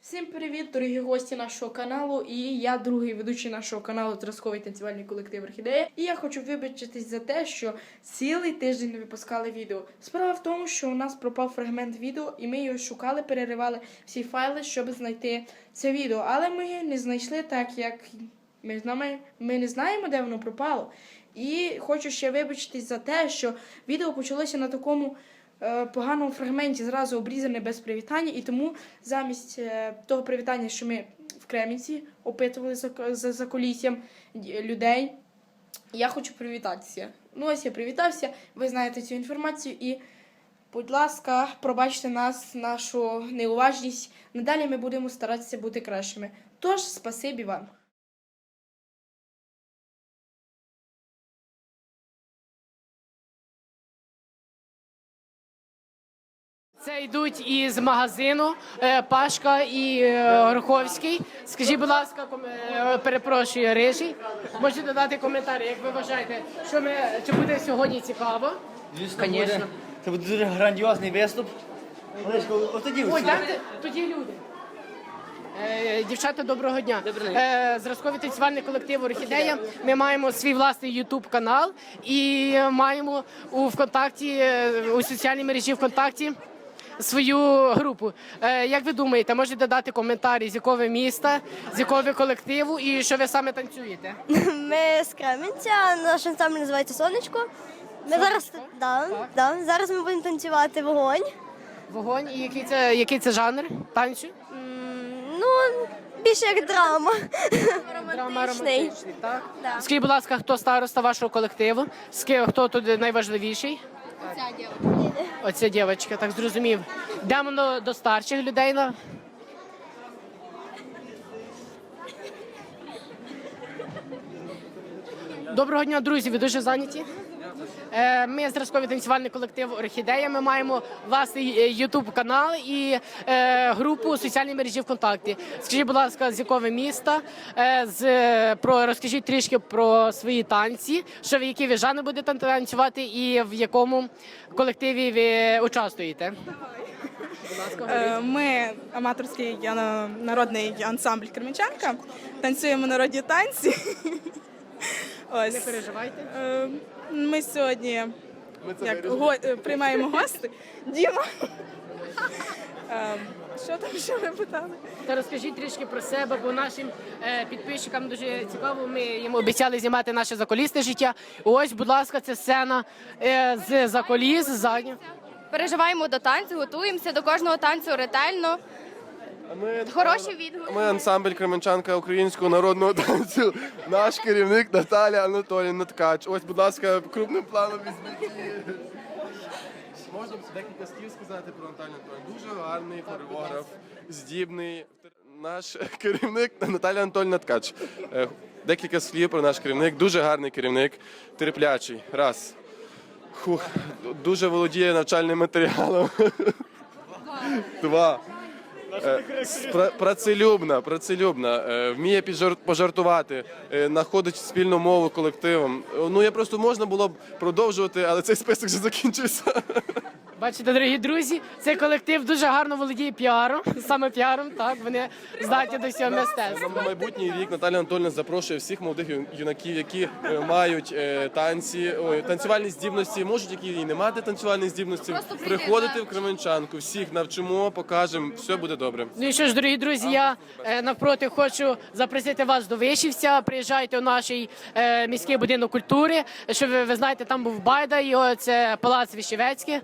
Всім привіт, дорогі гості нашого каналу. І я другий ведучий нашого каналу Зразковий танцювальний колектив Орхідея. І я хочу вибачитись за те, що цілий тиждень не випускали відео. Справа в тому, що у нас пропав фрагмент відео, і ми його шукали, переривали всі файли, щоб знайти це відео. Але ми не знайшли так, як ми, ми не знаємо, де воно пропало. І хочу ще вибачитись за те, що відео почалося на такому е, поганому фрагменті, зразу обрізане без привітання, і тому замість е, того привітання, що ми в Кремінці опитували за, за, за коліссям людей, я хочу привітатися. Ну, ось я привітався, ви знаєте цю інформацію і. Будь ласка, пробачте нас, нашу неуважність. Надалі ми будемо старатися бути кращими. Тож, спасибі вам. Це йдуть із магазину е, Пашка і е, Скажіть, будь ласка, е, перепрошую, рижий. Можете додати коментарі, як ви вважаєте, що ми чи буде сьогодні цікаво? Звісно, буде. Це буде дуже грандіозний виступ. Олешко, от тоді Ой, ти- тоді люди. Дівчата, доброго дня. Зразковий танцювальний колектив Орхідея. Ми маємо свій власний Ютуб канал і маємо у ВКонтакті, у соціальній мережі ВКонтакті свою групу. Е, Як ви думаєте, можете дати коментарі, з якого ви міста, з якого ви колективу і що ви саме танцюєте? Ми з Кременця, наш ансамбль називається Сонечко. Ми зараз, да, да, зараз ми будемо танцювати вогонь. Вогонь і який це, який це жанр танцю? Ну, більше як драма. Драма Романтичний. так? Да. Скажіть, будь ласка, хто староста вашого колективу? Хто тут найважливіший? Оця дівчинка, так зрозумів. Йдемо до старших людей. На... Доброго дня, друзі. Ви дуже зайняті? Е, Ми зразковий танцювальний колектив Орхідея. Ми маємо власний Ютуб канал і е, групу у соціальній мережі ВКонтакті. Скажіть, будь ласка, з якого ви міста? Е, з про розкажіть трішки про свої танці, що ви які ви жанри будете танцювати, і в якому колективі ви участвуєте? Е, Ми аматорський народний ансамбль Кременчанка. Танцюємо народні танці. Ось. Не переживайте. Ми сьогодні як, го- е, приймаємо гостей. Діма. Е, Що там ще ви питали? Та розкажіть трішки про себе, бо нашим е, підписчикам дуже цікаво. Ми їм обіцяли знімати наше заколісне життя. Ось, будь ласка, це сцена е, з заколіс ззаді. Переживаємо до танцю, готуємося до кожного танцю ретельно. Ми, Хороші відгуки. Ми ансамбль Кременчанка українського народного танцю. Наш керівник Наталя Анатоліївна Ткач. Ось, будь ласка, крупним планом візьміть. її. Можна декілька слів сказати про Наталю Анатоліївну. Дуже гарний хореограф, здібний. Наш керівник Наталя Анатольовна Ткач. Е, Декілька слів про наш керівник. Дуже гарний керівник, терплячий. Раз. Хух, дуже володіє навчальним матеріалом. Два. Е, Працелюбна, працелюбна, е, вміє пожартувати, е, знаходить спільну мову колективом. Е, Ну я просто можна було б продовжувати, але цей список вже закінчився. Бачите, дорогі друзі, цей колектив дуже гарно володіє піаром, саме піаром. Так вони здатні до всього мистецтва. На майбутній рік Наталя Анатольовна запрошує всіх молодих юнаків, які е, мають е, танці, ой, танцювальні здібності, можуть які і не мати танцювальних здібностей, приходити в Кременчанку. Всіх навчимо, покажемо, все буде добре. Ну і що ж, дорогі друзі, я е, навпроти хочу запросити вас до Вишівця. Приїжджайте у наш е, міський будинок культури. Що ви, ви знаєте, там був Байда, його це палац Вишівецький,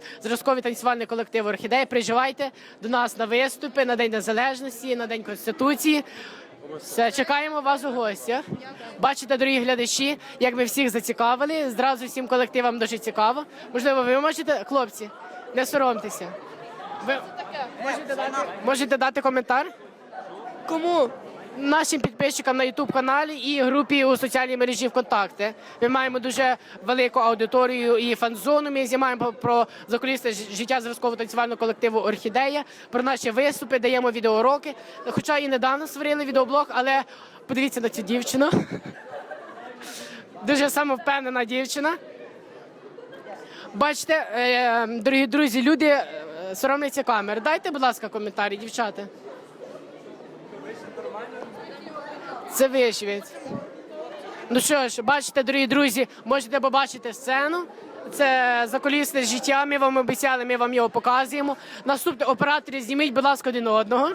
зразковий танцювальний колектив Орхідея. Приїжджайте до нас на виступи, на День Незалежності, на День Конституції. Все, чекаємо вас у гостях. Бачите, дорогі глядачі, як ми всіх зацікавили. Зразу всім колективам дуже цікаво. Можливо, ви можете, хлопці, не соромтеся. Ви можете дати, можете дати коментар? Кому? Нашим підписчикам на youtube каналі і групі у соціальній мережі ВКонтакті. Ми маємо дуже велику аудиторію і фан-зону. Ми знімаємо про- закулісне життя зразкового танцювального колективу Орхідея, про наші виступи, даємо відеоуроки. Хоча і недавно створили відеоблог, але подивіться на цю дівчину. Дуже самовпевнена дівчина. Бачите, е, дорогі друзі, люди е, соромляться камер. Дайте, будь ласка, коментарі, дівчата. Це вишивець. Ну що ж, бачите, дорогі друзі, можете побачити сцену. Це заколісне життя. Ми вам обіцяли, ми вам його показуємо. Наступне оператори, зніміть, будь ласка, один одного.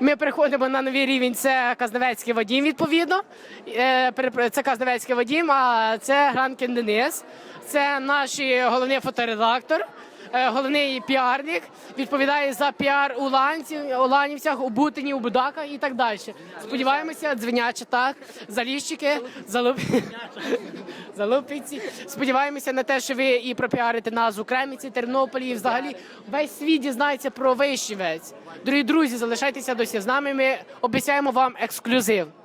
Ми переходимо на новий рівень. Це Казнавецький Вадім, відповідно. Е, перепро- Це Казнавецький Вадім, а це Гранкін Денис. Це наш головний фоторедактор, головний піарник. Відповідає за піар у Ланці, у Ланівцях, у Бутині, у Будаках і так далі. Сподіваємося, дзвеняче так, заліщики, залуп... залупиці. Сподіваємося на те, що ви і пропіарите нас у Креміці, Тернополі, і взагалі весь світ дізнається про вишивець. Дорогі друзі, залишайтеся досі з нами. Ми обіцяємо вам ексклюзив.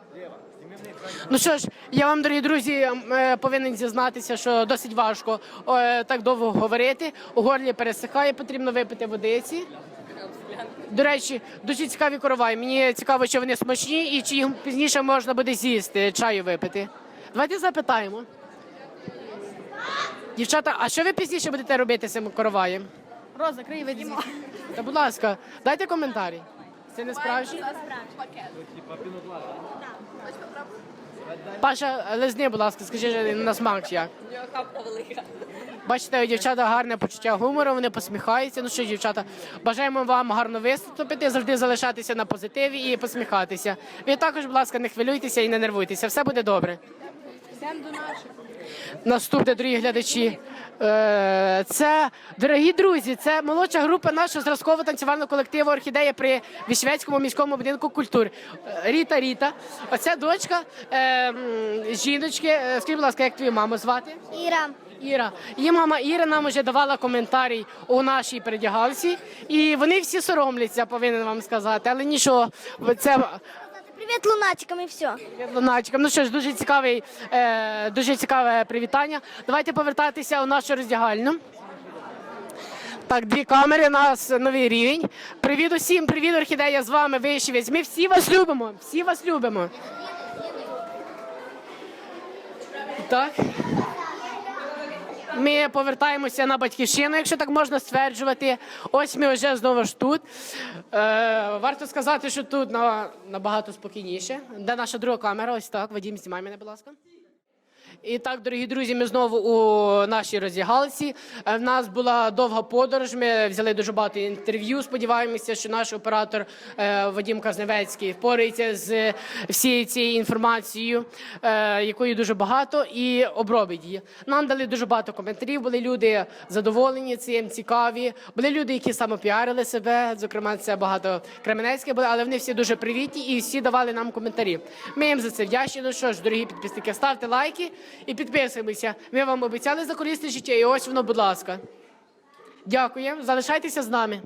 Ну що ж, я вам, дорогі друзі, е, повинен зізнатися, що досить важко е, так довго говорити. У горлі пересихає, потрібно випити водиці. До речі, дуже цікаві коровай. Мені цікаво, чи вони смачні і чи їх пізніше можна буде з'їсти, чаю випити. Давайте запитаємо. Дівчата, а що ви пізніше будете робити з цим короваєм? Роза, вид. Та будь ласка, дайте коментарі. Це не справжнє? Паша, лизни, будь ласка, скажи на смак як. Бачите, у дівчата гарне почуття гумору, вони посміхаються. Ну що, дівчата, бажаємо вам гарно виступити, завжди залишатися на позитиві і посміхатися. Ви також, будь ласка, не хвилюйтеся і не нервуйтеся. Все буде добре. Наступне, дорогі глядачі. е, Це, дорогі друзі, це молодша група нашого зразкового танцювального колективу Орхідея при Вішвецькому міському будинку культури. Е, Ріта Ріта. Оце дочка е, жіночки. Скажіть, будь ласка, як твою маму звати? Іра. Іра. Її мама Іра нам вже давала коментарі у нашій передягалці, і вони всі соромляться, повинен вам сказати. Але нічого, це Привіт лунатикам і все. Луначком. Ну що ж, дуже цікавий, е, дуже цікаве привітання. Давайте повертатися у нашу роздягальню. Так, дві камери, у нас новий рівень. Привіт усім, привіт, орхідея, з вами Вишивець. Ми всі вас любимо, всі вас любимо. Так. Ми повертаємося на батьківщину, якщо так можна стверджувати. Ось ми вже знову ж тут. Е, варто сказати, що тут на, набагато спокійніше. Де наша друга камера? Ось так. Вадім, знімай мене, будь ласка. І так, дорогі друзі, ми знову у нашій роздягалці. Е, В нас була довга подорож. Ми взяли дуже багато інтерв'ю. Сподіваємося, що наш оператор е, Вадим Казневецький впорається з всією цією інформацією, е, якої дуже багато, і обробить її. Нам дали дуже багато коментарів. Були люди задоволені цим, цікаві. Були люди, які самопіарили себе. Зокрема, це багато Кременецьких були, але вони всі дуже привітні і всі давали нам коментарі. Ми їм за це вдячні. Ну що ж, дорогі підписники, ставте лайки і підписуємося. Ми вам обіцяли за корисне життя, і ось воно, будь ласка. Дякую. Залишайтеся з нами.